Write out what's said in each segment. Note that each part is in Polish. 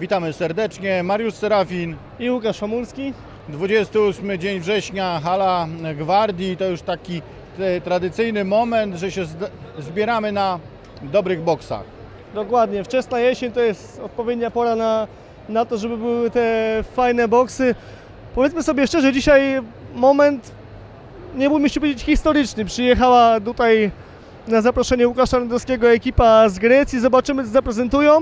Witamy serdecznie. Mariusz Serafin, i Łukasz Famulski. 28 dzień września, hala Gwardii. To już taki tradycyjny moment, że się zbieramy na dobrych boksach. Dokładnie, wczesna jesień to jest odpowiednia pora na, na to, żeby były te fajne boksy. Powiedzmy sobie szczerze, dzisiaj moment, nie bójmy się powiedzieć historyczny. Przyjechała tutaj na zaproszenie Łukasza Lewandowskiego ekipa z Grecji. Zobaczymy, co zaprezentują.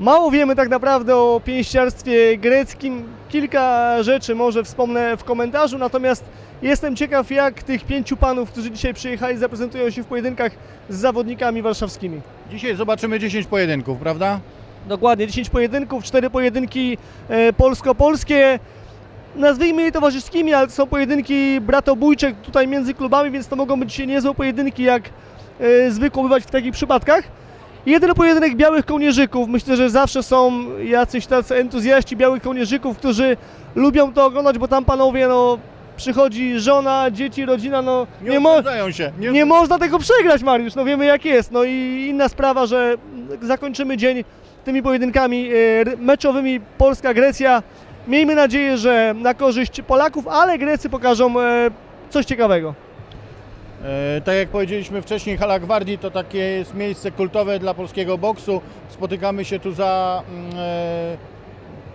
Mało wiemy tak naprawdę o pięściarstwie greckim. Kilka rzeczy może wspomnę w komentarzu, natomiast jestem ciekaw, jak tych pięciu panów, którzy dzisiaj przyjechali, zaprezentują się w pojedynkach z zawodnikami warszawskimi. Dzisiaj zobaczymy 10 pojedynków, prawda? Dokładnie, 10 pojedynków, 4 pojedynki e, polsko-polskie. Nazwijmy je towarzyskimi, ale to są pojedynki bratobójcze tutaj między klubami, więc to mogą być niezłe pojedynki, jak e, zwykło bywać w takich przypadkach. Jeden pojedynek białych kołnierzyków. Myślę, że zawsze są jacyś tacy entuzjaści białych kołnierzyków, którzy lubią to oglądać, bo tam panowie, no, przychodzi żona, dzieci, rodzina, no, Nie, nie, mo- się. Nie, nie można tego przegrać, Mariusz, no wiemy jak jest. No i inna sprawa, że zakończymy dzień tymi pojedynkami e, meczowymi Polska-Grecja. Miejmy nadzieję, że na korzyść Polaków, ale Grecy pokażą e, coś ciekawego. E, Tak jak powiedzieliśmy wcześniej, Hala Gwardii to takie jest miejsce kultowe dla polskiego boksu. Spotykamy się tu za, mm, e,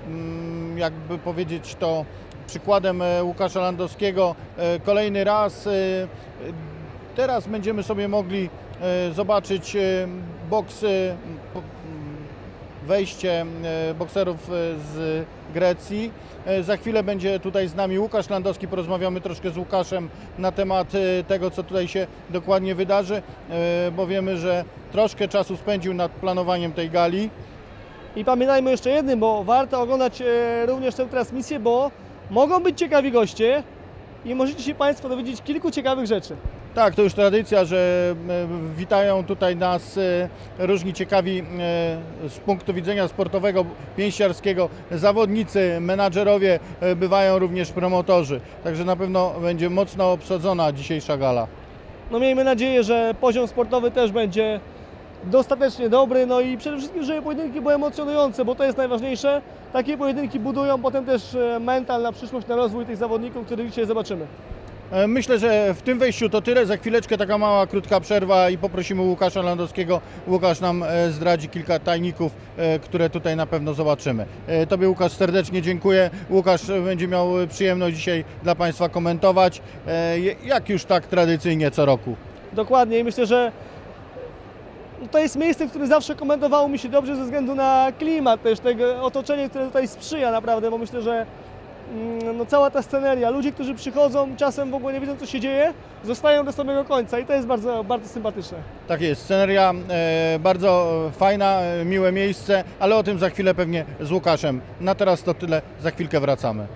mm, jakby powiedzieć to, przykładem e, Łukasza Landowskiego. Kolejny raz. Teraz będziemy sobie mogli zobaczyć boks, wejście e, bokserów e, z Grecji. E, Za chwilę będzie tutaj z nami Łukasz Landowski. Porozmawiamy troszkę z Łukaszem na temat tego, co tutaj się dokładnie wydarzy, bo wiemy, że troszkę czasu spędził nad planowaniem tej gali. I pamiętajmy jeszcze jednym, bo warto oglądać również tę transmisję, bo mogą być ciekawi goście i możecie się Państwo dowiedzieć kilku ciekawych rzeczy. Tak, to już tradycja, że e, witają tutaj nas e, różni ciekawi e, z punktu widzenia sportowego, pięściarskiego zawodnicy, menadżerowie, bywają również promotorzy. Także na pewno będzie mocno obsadzona dzisiejsza gala. No miejmy nadzieję, że poziom sportowy też będzie dostatecznie dobry, no i przede wszystkim, żeby pojedynki były emocjonujące, bo to jest najważniejsze. Takie pojedynki budują potem też mental na przyszłość, na rozwój tych zawodników, których dzisiaj zobaczymy. E, Myślę, że w tym wejściu to tyle. Za chwileczkę taka mała, krótka przerwa i poprosimy Łukasza Landowskiego. Łukasz nam e, zdradzi kilka tajników, e, które tutaj na pewno zobaczymy. Tobie Łukasz serdecznie dziękuję. Łukasz będzie miał przyjemność dzisiaj dla Państwa komentować, jak już tak tradycyjnie co roku. Dokładnie i myślę, że to jest miejsce, w którym zawsze komentowało mi się dobrze ze względu na klimat, też tego otoczenie, które tutaj sprzyja naprawdę, bo myślę, że no, cała ta sceneria, ludzie, którzy przychodzą, czasem w ogóle nie wiedzą co się dzieje, zostają do samego końca i to jest bardzo, bardzo sympatyczne. Tak jest, sceneria e, bardzo fajna, e, miłe miejsce, ale o tym za chwilę pewnie z Łukaszem. Na teraz to tyle, za chwilkę wracamy.